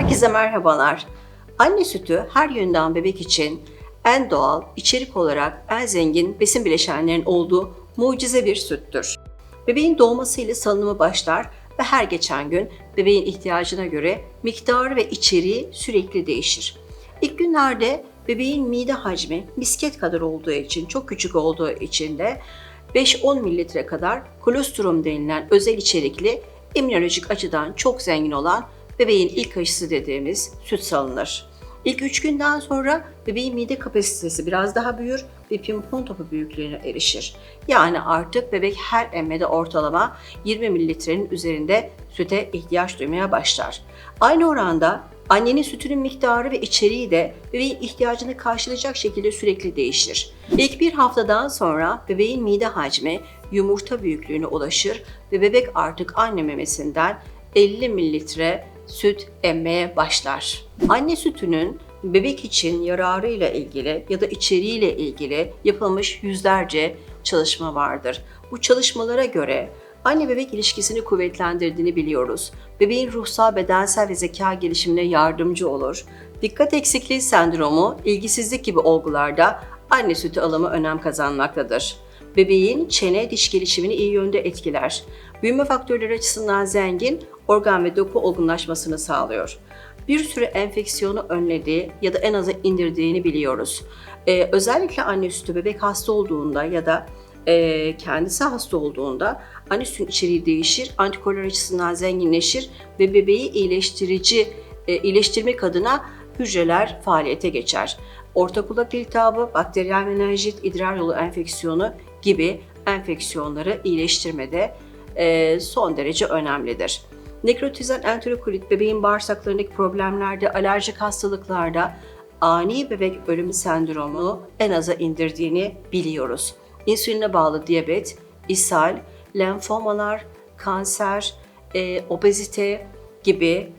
Herkese merhabalar. Anne sütü her yönden bebek için en doğal, içerik olarak en zengin besin bileşenlerinin olduğu mucize bir süttür. Bebeğin doğmasıyla salınımı başlar ve her geçen gün bebeğin ihtiyacına göre miktarı ve içeriği sürekli değişir. İlk günlerde bebeğin mide hacmi misket kadar olduğu için, çok küçük olduğu için de 5-10 mililitre kadar kolostrum denilen özel içerikli immünolojik açıdan çok zengin olan bebeğin ilk aşısı dediğimiz süt salınır. İlk 3 günden sonra bebeğin mide kapasitesi biraz daha büyür ve pimpon topu büyüklüğüne erişir. Yani artık bebek her emmede ortalama 20 mililitrenin üzerinde süte ihtiyaç duymaya başlar. Aynı oranda annenin sütünün miktarı ve içeriği de bebeğin ihtiyacını karşılayacak şekilde sürekli değişir. İlk bir haftadan sonra bebeğin mide hacmi yumurta büyüklüğüne ulaşır ve bebek artık anne memesinden 50 mililitre süt emmeye başlar. Anne sütünün bebek için yararıyla ilgili ya da içeriğiyle ilgili yapılmış yüzlerce çalışma vardır. Bu çalışmalara göre anne bebek ilişkisini kuvvetlendirdiğini biliyoruz. Bebeğin ruhsal, bedensel ve zeka gelişimine yardımcı olur. Dikkat eksikliği sendromu, ilgisizlik gibi olgularda anne sütü alımı önem kazanmaktadır. Bebeğin çene diş gelişimini iyi yönde etkiler. Büyüme faktörleri açısından zengin, organ ve doku olgunlaşmasını sağlıyor. Bir sürü enfeksiyonu önlediği ya da en aza indirdiğini biliyoruz. Ee, özellikle anne sütü bebek hasta olduğunda ya da e, kendisi hasta olduğunda anne sütün içeriği değişir, antikorlar açısından zenginleşir ve bebeği iyileştirici, e, iyileştirmek adına hücreler faaliyete geçer. Orta kulak iltihabı, bakteriyel menenjit, idrar yolu enfeksiyonu gibi enfeksiyonları iyileştirmede e, son derece önemlidir. Nekrotizan enterokolit bebeğin bağırsaklarındaki problemlerde, alerjik hastalıklarda ani bebek ölümü sendromu en aza indirdiğini biliyoruz. İnsüline bağlı diyabet, ishal, lenfomalar, kanser, e, obezite gibi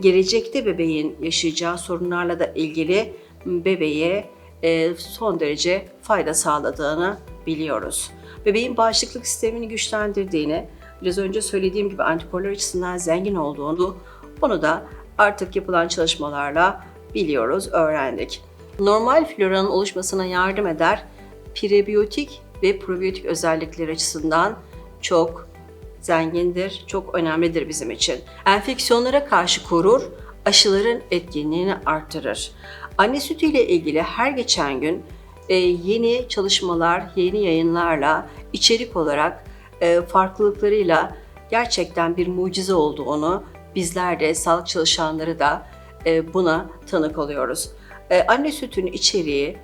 gelecekte bebeğin yaşayacağı sorunlarla da ilgili bebeğe e, son derece fayda sağladığını biliyoruz. Bebeğin bağışıklık sistemini güçlendirdiğini, biraz önce söylediğim gibi antikorlar açısından zengin olduğunu, bunu da artık yapılan çalışmalarla biliyoruz, öğrendik. Normal floranın oluşmasına yardım eder, prebiyotik ve probiyotik özellikleri açısından çok zengindir, çok önemlidir bizim için. Enfeksiyonlara karşı korur, aşıların etkinliğini artırır. Anne sütü ile ilgili her geçen gün yeni çalışmalar, yeni yayınlarla, içerik olarak e, farklılıklarıyla gerçekten bir mucize olduğunu bizler de, sağlık çalışanları da e, buna tanık oluyoruz. E, anne sütünün içeriği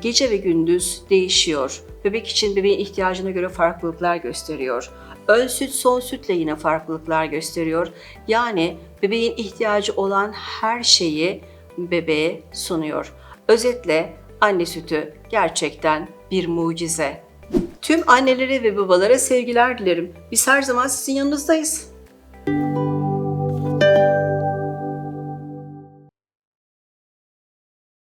gece ve gündüz değişiyor. Bebek için bebeğin ihtiyacına göre farklılıklar gösteriyor. Ön süt, son sütle yine farklılıklar gösteriyor. Yani bebeğin ihtiyacı olan her şeyi bebeğe sunuyor. Özetle anne sütü gerçekten bir mucize. Tüm annelere ve babalara sevgiler dilerim. Biz her zaman sizin yanınızdayız.